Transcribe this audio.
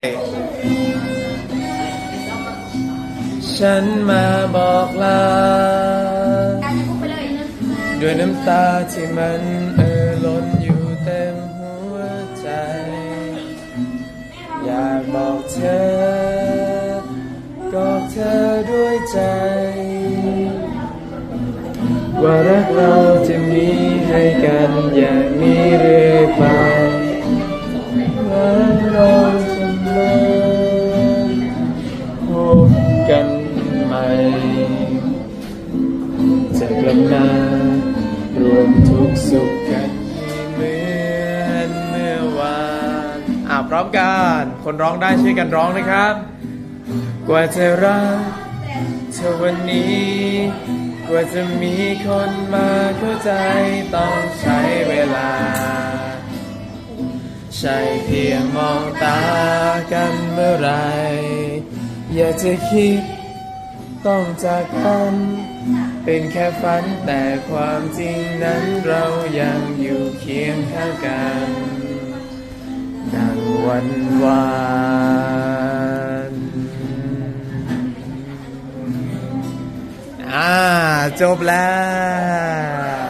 ฉันมาบอกลา ด้วยน้ำตาที่มันเอ่อล้นอยู่เต็มหัวใจ อยากบอกเธอก็เธอด้วยใจ ว่ารักเราจะมีให้กันอย่างนี้เรื่อ จะกลับมารวมทุกสุขกันเหมือนเมื่อวานอ่าพร้อมกัน คนร้องได้ช่วยกันร้องนะครับ กว่าจะรักเธอวันนี้ กว่าจะมีคนมาเข้าใจต้องใช้เวลา ใช่เพียงมองตากันเมื่อไร อยากจะคิด ต้องจากกัน เป็นแค่ฝันแต่ความจริงนั้นเรายังอยู่เคียงข้างกันดังวันวานอ่า จบแล้ว